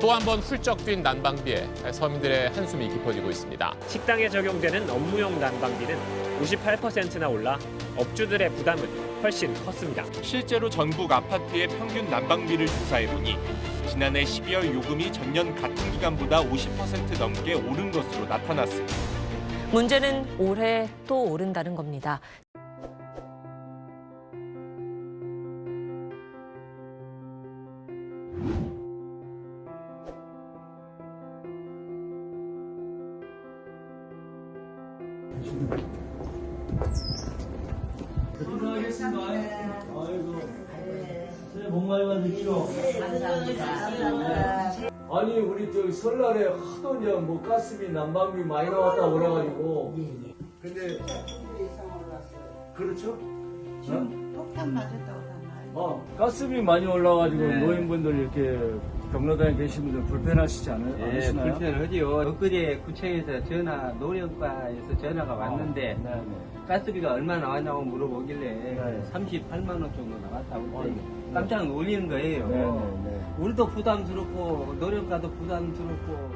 또 한 번 훌쩍 뛴 난방비에 서민들의 한숨이 깊어지고 있습니다. 식당에 적용되는 업무용 난방비는 58%나 올라 업주들의 부담은 훨씬 컸습니다. 실제로 전국 아파트의 평균 난방비를 조사해보니 지난해 12월 요금이 전년 같은 기간보다 50% 넘게 오른 것으로 나타났습니다. 문제는 올해 또 오른다는 겁니다. 인사하겠습니다. 아이고. 새해 복 많이 받으시오. 아니 우리 저기 설날에 하도 이제 뭐 가스비 난방비 많이 나왔다고 그래가지고 근데 그렇죠? 지금 폭탄 맞았다고 하나요? 어 가스비 많이 올라가지고 노인분들 이렇게 경로당에 계신 분들 불편하시지 않, 예, 않으시나요? 불편하지요. 엊그제 구청에서 전화, 노령과에서 전화가 왔는데, 네, 네. 가스비가 얼마 나왔냐고 물어보길래, 네. 38만원 정도 나왔다고 어이. 그랬더니 깜짝 놀리는 거예요. 네, 네, 네. 우리도 부담스럽고, 노령과도 부담스럽고.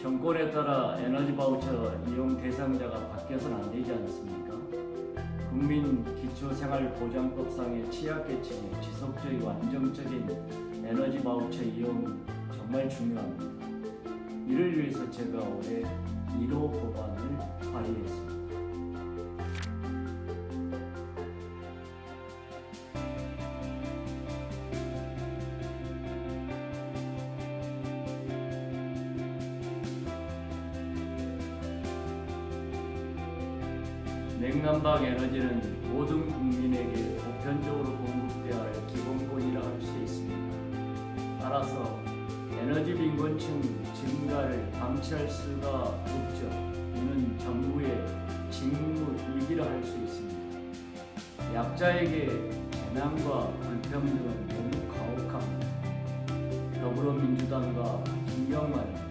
정권에 따라 에너지 바우처 이용 대상자가 바뀌어서는 안 되지 않습니까? 국민 기초생활보장법상의 취약계층의 지속적이고 안정적인 에너지 바우처 이용 정말 중요합니다. 이를 위해서 제가 올해 1호 법안을 발의했습니다. 냉난방 에너지는 모든 국민에게 보편적으로 공급되어야 할 기본권이라 할 수 있습니다. 따라서 에너지 빈곤층 증가를 방치할 수가 없죠. 이는 정부의 직무이기라 할 수 있습니다. 약자에게 재난과 불평등은 너무 가혹합니다. 더불어민주당과 곁에